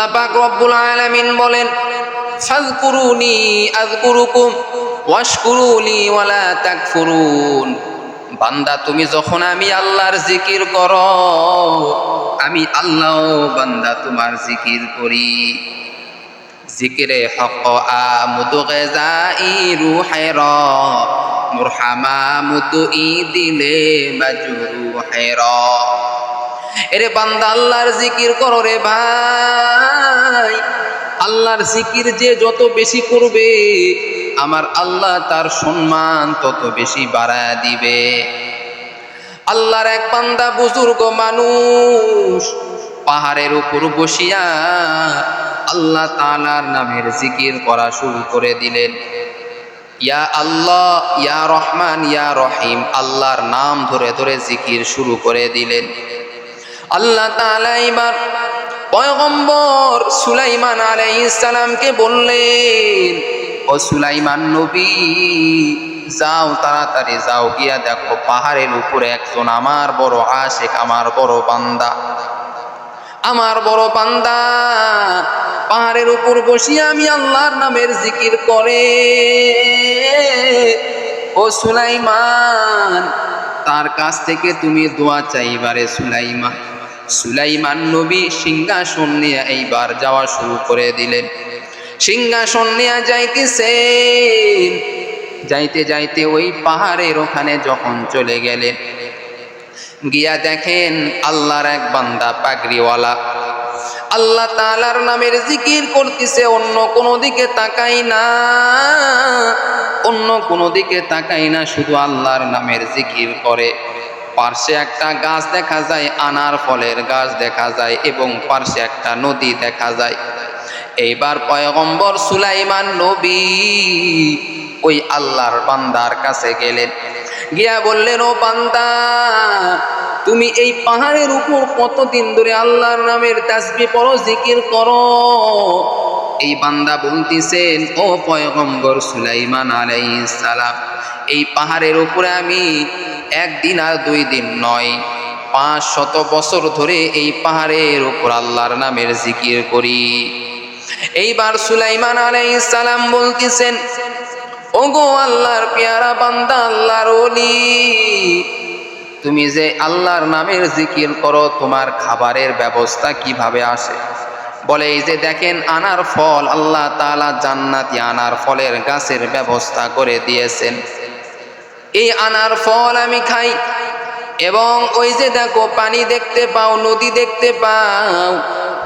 আল্লাহ পাক রব্বুল আলামিন বলেন, ফাযকুরুনি আযকুরুকুম ওয়াশকুরুলি ওয়ালা তাকফুরুন। বান্দা, তুমি যখন আমি আল্লাহর জিকির করো, আমি আল্লাহ বান্দা তোমার জিকির করি। জিকিরে হক আমুদু গেজাই রুহের মুরহামা মুদু ই দিলে মাজুরু হের এরে বান্দা, আল্লাহর জিকির করো রে ভাই। আল্লাহর জিকির যে যত বেশি করবে, আমার আল্লাহ তার সম্মান তত বেশি বাড়ায় দিবে। আল্লাহর এক বান্দা বুজুর্গ মানুষ, পাহাড়ের উপর বসিয়া আল্লাহ তালার নামের জিকির করা শুরু করে দিলেন। ইয়া আল্লাহ, ইয়া রহমান, ইয়া রহিম, আল্লাহর নাম ধরে ধরে জিকির শুরু করে দিলেন। আল্লাহ তাআলা এবার পয়গম্বর সুলাইমান আলাইহিস সালামকে বললেন, ও সুলাইমান নবী, যাও তাড়াতাড়ি যাও, গিয়া দেখো পাহাড়ের উপরে একজন আমার বড় আশেক, আমার বড় বান্দা, আমার বড় বান্দা। পাহাড়ের উপর বসিয়া আমি আল্লাহর নামের জিকির করে। ও সুলাইমান, তার কাছ থেকে তুমি দোয়া চাইবারে সুলাইমান। সুলাইমান নবী সিংহাসন নিয়ে এইবার যাওয়া শুরু করে দিলেন। সিংহাসন নিয়ে যাইতেছে। যাইতে যাইতে ওই পাহাড়ের ওখানে যখন চলে গেলেন, গিয়া দেখেন আল্লাহর এক বান্দা পাগড়িওয়ালা। আল্লাহ তালার নামের জিকির করতেছে, অন্য কোনো দিকে তাকাই না। অন্য কোনো দিকে তাকাই না, শুধু আল্লাহর নামের জিকির করে। পার্শ্বে একটা গাছ দেখা যায়, আনার ফলের গাছ দেখা যায় এবং পার্শ্বে একটা নদী দেখা যায়। এইবার পয়গম্বর সুলাইমান নবী ওই আল্লাহর বান্দার কাছে গেলেন। গিয়া বললেন, ও বান্দা, তুমি এই পাহাড়ের উপর কতদিন ধরে আল্লাহর নামের তাসবি পড়ো, জিকির করো? এই বান্দা বলতেছেন, ও পয়গম্বর সুলাইমান আলাইহিস সালাম, এই পাহাড়ের উপরে আমি একদিন আর দুই দিন নয়। পাঁচ শত বছর ধরে এই পাহাড়ের উপর আল্লাহর নামের জিকির করি। এইবার সুলাইমান আলাইহিস সালাম বলতেছেন, ওগো আল্লাহর পেয়ারা বান্দা, আল্লাহর ওলি, তুমি যে আল্লাহর নামের জিকির করো, তোমার খাবারের ব্যবস্থা কীভাবে আসে? বলে, এই যে দেখেন, আনার ফল আল্লাহ তালা জান্নাতি আনার ফলের গাছের ব্যবস্থা করে দিয়েছেন। এই আনার ফল আমি খাই। এবং ওই যে দেখো, পানি দেখতে পাও, নদী দেখতে পাও,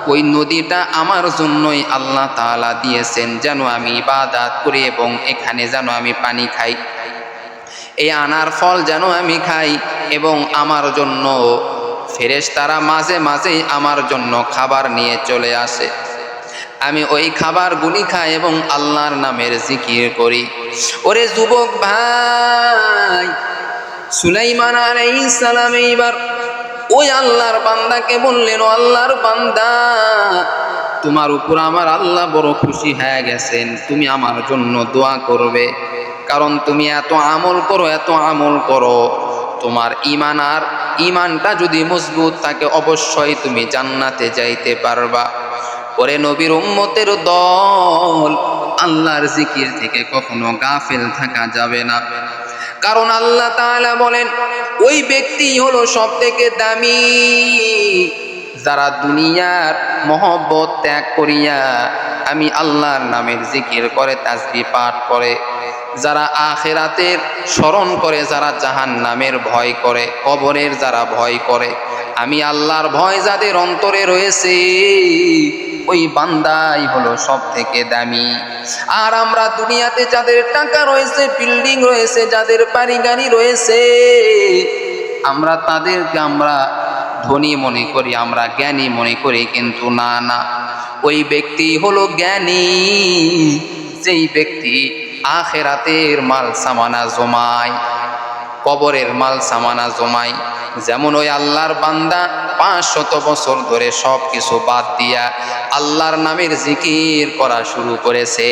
ওই নদীটা আমার জন্যই আল্লাহ তাআলা দিয়েছেন যেন আমি ইবাদাত করি এবং এখানে যেন আমি পানি খাই। এই আনার ফল যেন আমি খাই এবং আমার জন্য ফেরেশ তারা মাঝে মাঝেই আমার জন্য খাবার নিয়ে চলে আসে। আমি ওই খাবারগুলি খাই এবং আল্লাহর নামের জিকির করি। ওরে যুবক ভাই, সুলাইমান আলাইহিস সালাম এইবার ওই আল্লাহর বান্দাকে বললেন, ও আল্লাহর বান্দা, তোমার উপর আমার আল্লাহ বড় খুশি হয়ে গেছেন। তুমি আমার জন্য দোয়া করবে। কারণ তুমি এত আমল করো, এত আমল করো। তোমার ইমান আর ইমানটা যদি মজবুত থাকে, অবশ্যই তুমি জান্নাতে যাইতে পারবা। পরে নবীর উম্মতের দল, আল্লাহর জিকির থেকে কখনো গাফেল থাকা যাবে না। কারণ আল্লাহ তাআলা বলেন, ওই ব্যক্তি হলো সব থেকে দামি, যারা দুনিয়ার মহব্বত ত্যাগ করিয়া আমি আল্লাহর নামের জিকির করে তাসবি পাঠ করে। যারা আখেরাতের স্মরণ করে, যারা জাহান নামের ভয় করে, কবরের যারা ভয় করে। আমি আল্লাহর ভয় যাদের অন্তরে রয়েছে, ওই বান্দাই হলো সব থেকে দামি। আর আমরা দুনিয়াতে যাদের টাকা রয়েছে বিল্ডিং রয়েছে, যাদের বাড়ি গাড়ি রয়েছে, আমরা তাদেরকে আমরা ধনী মনে করি, আমরা জ্ঞানী মনে করি, কিন্তু না না। ওই ব্যক্তি হলো জ্ঞানী, যেই ব্যক্তি আখেরাতের মাল সামানা জমায়। কবরের মাল, সামানা জমায় যেমন ওই আল্লাহর বান্দা পাঁচ শত বছর ধরে সব কিছু বাদ দিয়া আল্লাহর নামের জিকির করা শুরু করেছে।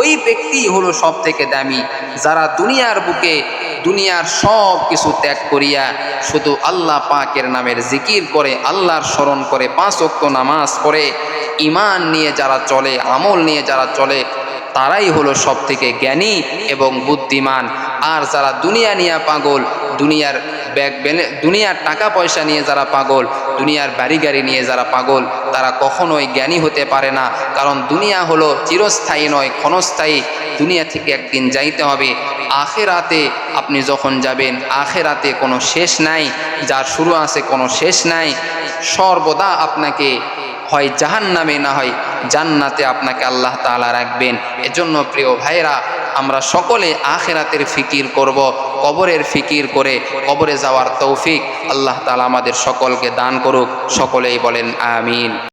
ওই ব্যক্তি হলো সব থেকে দামি, যারা দুনিয়ার বুকে দুনিয়ার সব কিছু ত্যাগ করিয়া শুধু আল্লাহ পাকের নামের জিকির করে, আল্লাহর স্মরণ করে, পাঁচ অক্ত নামাজ পড়ে ইমান নিয়ে যারা চলে, আমল নিয়ে যারা চলে তারাই হলো সব থেকে জ্ঞানী এবং বুদ্ধিমান। আর যারা দুনিয়া নিয়ে পাগল, দুনিয়ার ব্যাগ দুনিয়ার টাকা পয়সা নিয়ে যারা পাগল, দুনিয়ার বাড়ি গাড়ি নিয়ে যারা পাগল, তারা কখনোই জ্ঞানী হতে পারে না। কারণ দুনিয়া হলো চিরস্থায়ী নয়, ক্ষণস্থায়ী। দুনিয়া থেকে একদিন যাইতে হবে। আখেরাতে আপনি যখন যাবেন, আখেরাতে কোনো শেষ নাই, যার শুরু আছে কোনো শেষ নাই। সর্বদা আপনাকে হয় জাহান নামে না হয় জান্নাতে আপনাকে আল্লাহ তালা রাখবেন। এজন্য প্রিয় ভাইরা আমরা সকলে আখেরাতের ফিকির করব, কবরের ফিকির করে কবরে যাওয়ার তৌফিক আল্লাহ তালা আমাদের সকলকে দান করুক। সকলেই বলেন, আমিন।